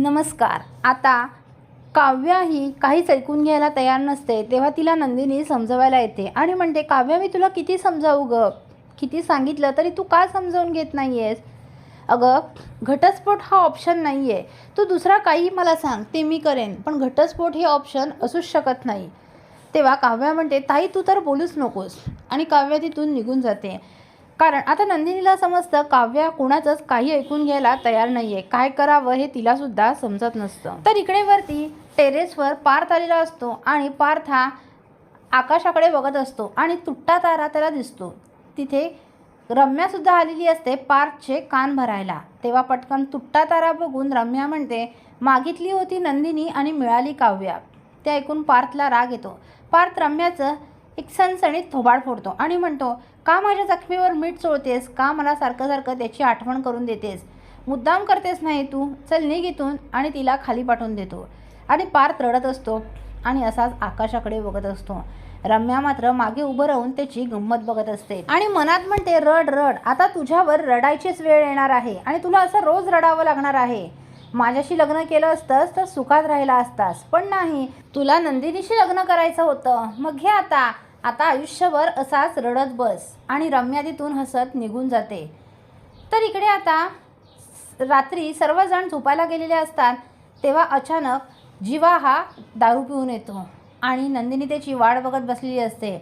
नमस्कार. आता काव्या ही काहीच ऐकून घ्यायला तयार नसते तेव्हा तिला नंदिनी समजवायला येते आणि म्हणते काव्या मी तुला किती समजावू ग? किती सांगितलं तरी तू का समजावून घेत नाही आहेस अगं घटस्फोट हा ऑप्शन नाही आहे तू दुसरा काही मला सांग ते मी करेन पण घटस्फोट हे ऑप्शन असूच शकत नाही. तेव्हा काव्या म्हणते ताई तू तर बोलूच नकोस. आणि काव्या तिथून निघून जाते. कारण आता नंदिनीला समजतं काव्या कुणाचंच काही ऐकून घ्यायला तयार नाही आहे काय करावं हे तिलासुद्धा समजत नसतं. तर इकडे वरती टेरेसवर पार्थ आलेला असतो आणि पार्थ हा आकाशाकडे बघत असतो आणि तुट्टा तारा त्याला दिसतो. तिथे रम्यासुद्धा आलेली असते पार्थचे कान भरायला. तेव्हा पटकन तुट्टा तारा बघून रम्या म्हणते मागितली होती नंदिनी आणि मिळाली काव्या. ते ऐकून पार्थला राग येतो. पार्थ रम्याचं एक सणसणीत थोबाड फोडतो आणि म्हणतो का माझ्या जखमीवर मीठ चोळतेस? का मला सारखं सारखं त्याची आठवण करून देतेस? मुद्दाम करतेस नाही तू? चल निघ इथून आणि तिला खाली पाठवून देतो. आणि पार्थ रडत असतो आणि असाच आकाशाकडे बघत असतो. रम्या मात्र मागे उभं राहून त्याची गंमत बघत असते. आणि मनात म्हणते रड रड आता तुझ्यावर रडायचीच वेळ येणार आहे आणि तुला असं रोज रडावं लागणार आहे. माझ्याशी लग्न केलं असतंस तर सुखात राहिला असतास पण नाही तुला नंदिनीशी लग्न करायचं होतं. मग घे आता. आता आयुष्यभर असाच रडत बस आणि रम्या तिथून हसत निघून जाते. तर इकडे आता रात्री सर्वजण झोपायला गेलेले असतात तेव्हा अचानक जीवा हा दारू पिऊन येतो आणि नंदिनी त्याची वाट बघत बसलेली असते.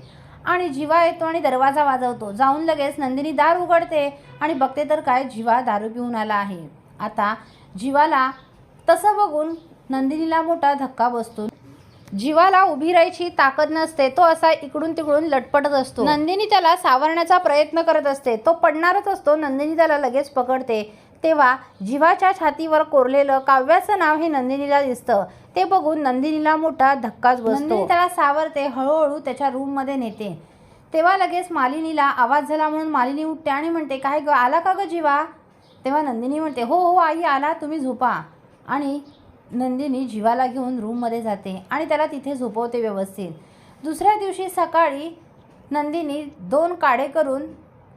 आणि जीवा येतो आणि दरवाजा वाजवतो. जाऊन लगेच नंदिनी दार उघडते आणि बघते तर काय जीवा दारू पिऊन आला आहे. आता जीवाला तसं बघून नंदिनीला मोठा धक्का बसतो. जीवाला उभी राहायची ताकद नसते तो असा इकडून तिकडून लटपटत असतो. नंदिनी त्याला सावरण्याचा प्रयत्न करत असते. तो पडणारच असतो नंदिनी त्याला लगेच पकडते. तेव्हा जीवाच्या छातीवर कोरलेलं काव्याचं नाव हे नंदिनीला दिसतं. ते बघून नंदिनीला मोठा धक्काच बसतो. नंदिनी त्याला सावरते हळूहळू त्याच्या रूममध्ये नेते. तेव्हा लगेच मालिनीला आवाज झाला म्हणून मालिनी उठते आणि म्हणते काय ग आला का ग जीवा? तेव्हा नंदिनी म्हणते हो हो आई आला तुम्ही झोपा. आणि नंदिनी जीवाला घेऊन रूममध्ये जाते आणि त्याला तिथे झोपवते व्यवस्थित. दुसऱ्या दिवशी सकाळी नंदिनी दोन काडे करून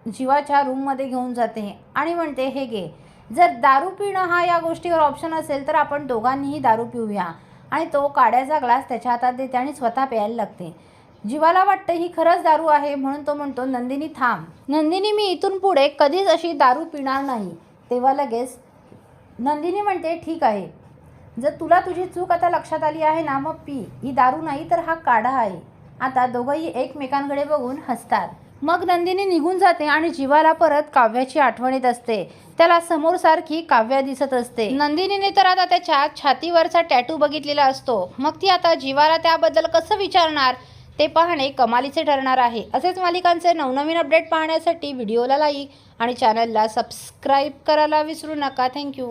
जीवाच्या रूममध्ये घेऊन जाते आणि म्हणते हे घे जर दारू पिणं हा या गोष्टीवर ऑप्शन असेल तर आपण दोघांनीही दारू पिऊया. आणि तो काड्याचा ग्लास त्याच्या हातात देते आणि स्वतः प्यायला लागते. जीवाला वाटतं ही खरंच दारू आहे म्हणून तो म्हणतो नंदिनी थांब. नंदिनी मी इथून पुढे कधीच अशी दारू पिणार नाही. तेव्हा लगेच नंदिनी म्हणते ठीक आहे. जर तुला तुझी चूक आता लक्षात आली आहे ना मग पी. ही दारू नाही तर हा काढा आहे. आता दोघंही एकमेकांकडे बघून हसतात. मग नंदिनी निघून जाते आणि जीवाला परत काव्याची आठवण येत असते. त्याला समोर सारखी काव्या दिसत असते. नंदिनीने तर आता त्याच्या छातीवरचा टॅटू बघितलेला असतो. मग ती आता जीवाला त्याबद्दल कसं विचारणार? ते पाहणे कमालीचे ठरणार आहे. असेच मालिकांचे नवनवीन अपडेट पाहण्यासाठी व्हिडिओला लाईक आणि चॅनलला सबस्क्राईब करायला विसरू नका. थँक्यू